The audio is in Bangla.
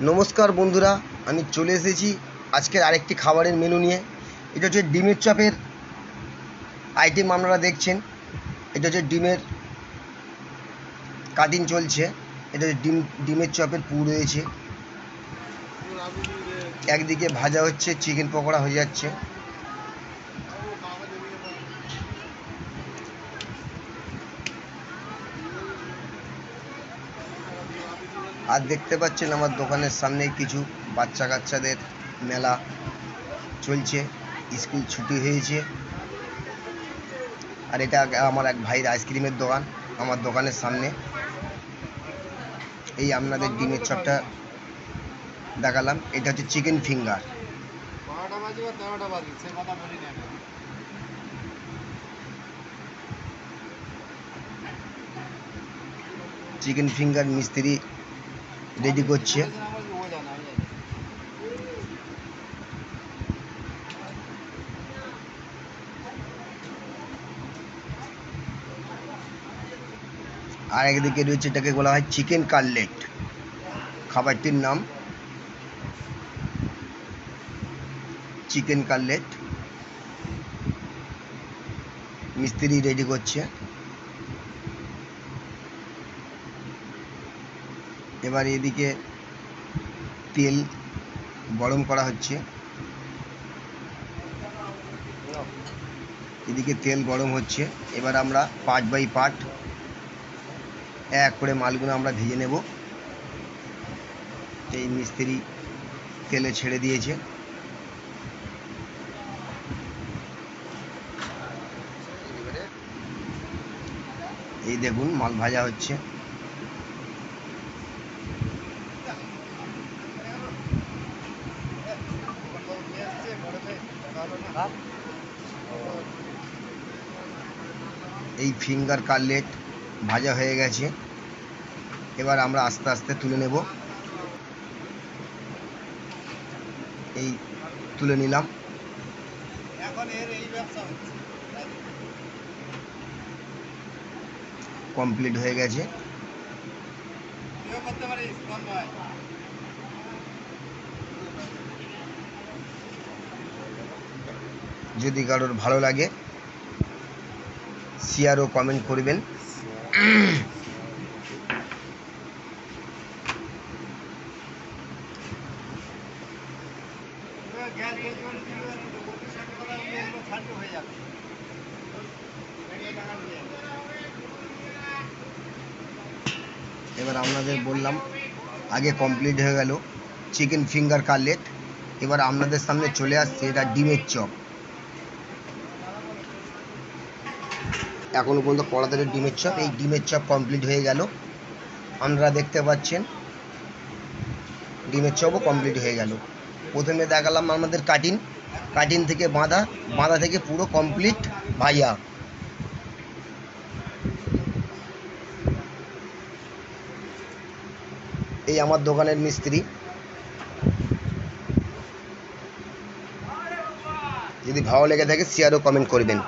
নমস্কার বন্ধুরা, আমি চলে এসেছি আজকের আরেকটি খাবারের মেনু নিয়ে। এটা হচ্ছে ডিমের চপের আইটেম আপনারা দেখছেন। এটা হচ্ছে ডিমের কাটিং চলছে। এটা হচ্ছে ডিম, ডিমের চপের পু রয়েছে। একদিকে ভাজা হচ্ছে চিকেন পকোড়া হয়ে যাচ্ছে। আর দেখতে পাচ্ছেন আমার দোকানের সামনে কিছু বাচ্চা কাচ্চাদের মেলা চলছে। স্কুল ছুটি হয়েছে। আর এটা আমার এক ভাইয়ের আইসক্রিমের দোকান আমার দোকানের সামনে। এই আপনাদের ডিমের চপটা দেখালাম। এটা হচ্ছে চিকেন ফিঙ্গার। চিকেন ফিঙ্গার মিস্ত্রি রেডি করছে। আর একদিকে রয়েছে এটাকে বলা হয় চিকেন কাটলেট। খাবারটির নাম চিকেন কাটলেট। মিস্ত্রি রেডি করছে। এবার এদিকে তেল গরম করা হচ্ছে। এদিকে তেল গরম হচ্ছে। এবার আমরা পার্ট বাই পার্ট এক করে মালগুলো আমরা ভেজে নেব। এই মিস্ত্রি তেলে ছেড়ে দিয়েছে। এই দেখুন মাল ভাজা হচ্ছে। এই ফিঙ্গার কাটলেট ভাজা হয়ে গেছে। এবার আমরা আস্তে আস্তে তুলে নেব। এই তুলে নিলাম। কমপ্লিট হয়ে গেছে। করতে যদি কারোর ভালো লাগে শেয়ার ও কমেন্ট করবেন। এবার আপনাদের বললাম, আগে কমপ্লিট হয়ে গেল। চিকেন ফিঙ্গার কাটলেট এবার আপনাদের সামনে চলে আসছে, এটা ডিমের চপ। এখনও পর্যন্ত কড়াতে ডিমের চপ, এই ডিমের চপ কমপ্লিট হয়ে গেল। আপনারা দেখতে পাচ্ছেন, ডিমের চপও কমপ্লিট হয়ে গেল। প্রথমে দেখালাম আমাদের কাটিং কাটিং থেকে বাঁধা বাঁধা থেকে পুরো কমপ্লিট ভাইয়া। এই আমার দোকানের মিস্ত্রি। যদি ভালো লেগে থাকে শেয়ার ও কমেন্ট করবেন।